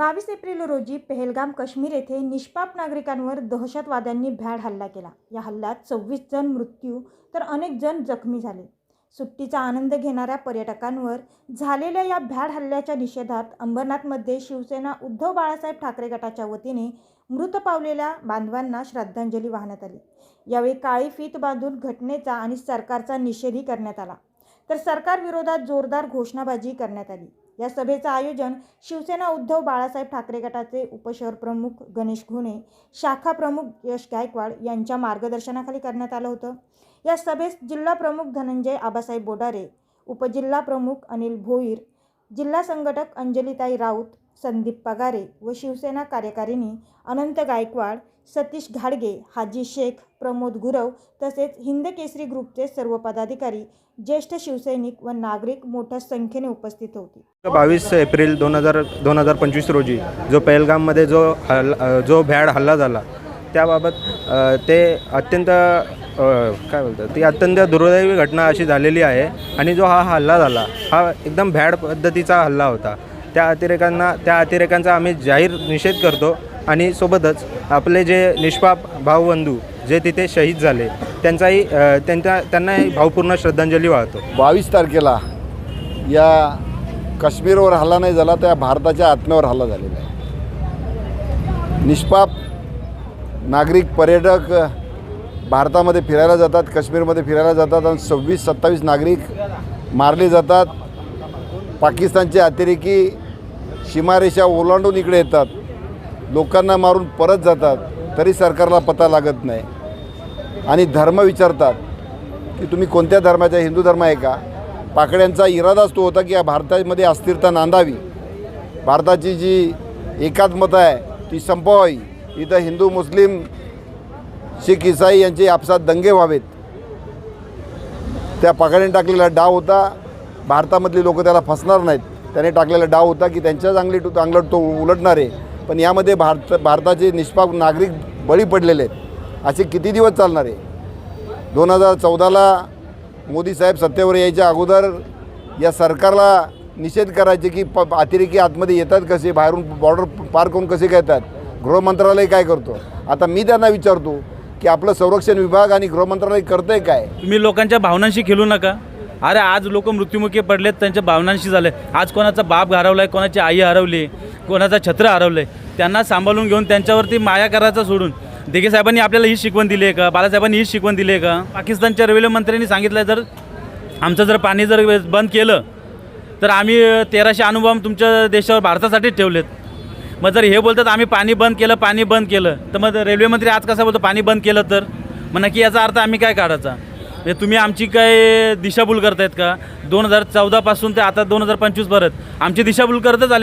बावीस एप्रिल रोजी पेहलगाम काश्मीर येथे निष्पाप नागरिकांवर दहशतवाद्यांनी भ्याड हल्ला केला. या हल्ल्यात सव्वीस जण मृत्यू तर अनेक जण जखमी झाले. सुट्टीचा आनंद घेणाऱ्या पर्यटकांवर झालेल्या या भ्याड हल्ल्याच्या निषेधात अंबरनाथमध्ये शिवसेना उद्धव बाळासाहेब ठाकरे गटाच्या वतीने मृत पावलेल्या बांधवांना श्रद्धांजली वाहण्यात आली. यावेळी काळी फीत बांधून घटनेचा आणि सरकारचा निषेधही करण्यात आला. तर सरकारविरोधात जोरदार घोषणाबाजी करण्यात आली. या सभेचं आयोजन शिवसेना उद्धव बाळासाहेब ठाकरे गटाचे उपशहर प्रमुख गणेश घुणे शाखा प्रमुख यश गायकवाड यांच्या मार्गदर्शनाखाली करण्यात आलं होतं. या सभेस जिल्हा प्रमुख धनंजय आबासाहेब बोडारे उपजिल्हा प्रमुख अनिल भोईर जिल्हा संघटक अंजलीताई राऊत संदीप पगारे व शिवसेना कार्यकारिणी अनंत गायकवाड सतीश घाडगे हाजी शेख प्रमोद गुरव तसेच हिंद केसरी ग्रुपचे सर्व पदाधिकारी ज्येष्ठ शिवसैनिक व नागरिक मोठ्या संख्येने उपस्थित होते. बावीस एप्रिल दोन हजार दोन हजार पंचवीस रोजी जो पहलगाममध्ये जो हल जो भ्याड हल्ला झाला त्याबाबत ते अत्यंत काय बोलतात ती अत्यंत दुर्दैवी घटना अशी झालेली आहे आणि जो हा हल्ला झाला हा एकदम भ्याड पद्धतीचा हल्ला होता. त्या अतिरेकांना त्या अतिरेकांचा आम्ही जाहीर निषेध करतो आणि सोबतच आपले जे निष्पाप भावबंधू जे तिथे शहीद झाले त्यांचाही त्यांच्या त्यांनाही भावपूर्ण श्रद्धांजली वाहतो. बावीस तारखेला या काश्मीरवर हल्ला नाही झाला त्या भारताच्या आत्म्यावर हल्ला झालेला आहे. निष्पाप नागरिक पर्यटक भारतामध्ये फिरायला जातात काश्मीरमध्ये फिरायला जातात आणि सव्वीस सत्तावीस नागरिक मारले जातात. पाकिस्तानचे अतिरेकी सीमारेषा ओलांडून इकडे येतात. लोकांना मारून परत जातात. तरी सरकारला पता लागत नाही. आणि धर्म विचारतात की तुम्ही कोणत्या धर्माचा हिंदू धर्म आहे का? पाकड्यांचा इरादाच तो होता की या भारतामध्ये अस्थिरता नांदावी. भारताची जी एकात्मता आहे ती संपवावी. इथं हिंदू मुस्लिम शीख इसाई यांचे आपसात दंगे व्हावेत. त्या पाकड्याने टाकलेला डाव होता. भारतामधली लोक त्याला फसणार नाहीत. त्याने टाकलेला डाव होता की त्यांच्या चांगली टू चांगलं तो उलटणार आहे. पण यामध्ये भारत भारताचे निष्पाप नागरिक बळी पडलेले आहेत. असे किती दिवस चालणार आहे? दोन हजार चौदाला मोदी साहेब सत्तेवर यायच्या अगोदर या सरकारला निषेध करायचे की प अतिरेकी आतमध्ये येतात कसे? बाहेरून बॉर्डर पार करून कसे काय येतात गृहमंत्रालय काय करतो? आता मी त्यांना विचारतो की आपलं संरक्षण विभाग आणि गृहमंत्रालय करतं आहे काय? तुम्ही लोकांच्या भावनांशी खेळू नका. अरे आज लोक मृत्युमुखी पडलेत त्यांच्या भावनांशी झाले. आज कोणाचा बाप हरवलाय कोणाची आई हरवली कोणाचा छत्र हरवलंय त्यांना सांभाळून घेऊन त्यांच्यावरती माया करायचं सोडून. दिघे साहेबांनी आपल्याला ही शिकवण दिली आहे का? बाळासाहेबांनी ही शिकवण दिली आहे का? पाकिस्तानच्या रेल्वे मंत्र्यांनी सांगितलं जर आमचं जर पाणी जर बंद केलं तर आम्ही तेराशे अनुभव तुमच्या देशावर भारतासाठीच ठेवलेत. मग जर हे बोलतात आम्ही पाणी बंद केलं पाणी बंद केलं तर मग रेल्वे मंत्री आज कसं बोलतो पाणी बंद केलं तर? मग नक्की याचा अर्थ आम्ही काय काढायचा? म्हणजे तुम्ही आमची काय दिशाभूल करतायत का? दोन हजार चौदापासून ते आता दोन हजार पंचवीस परत आमची दिशाभूल करतच आले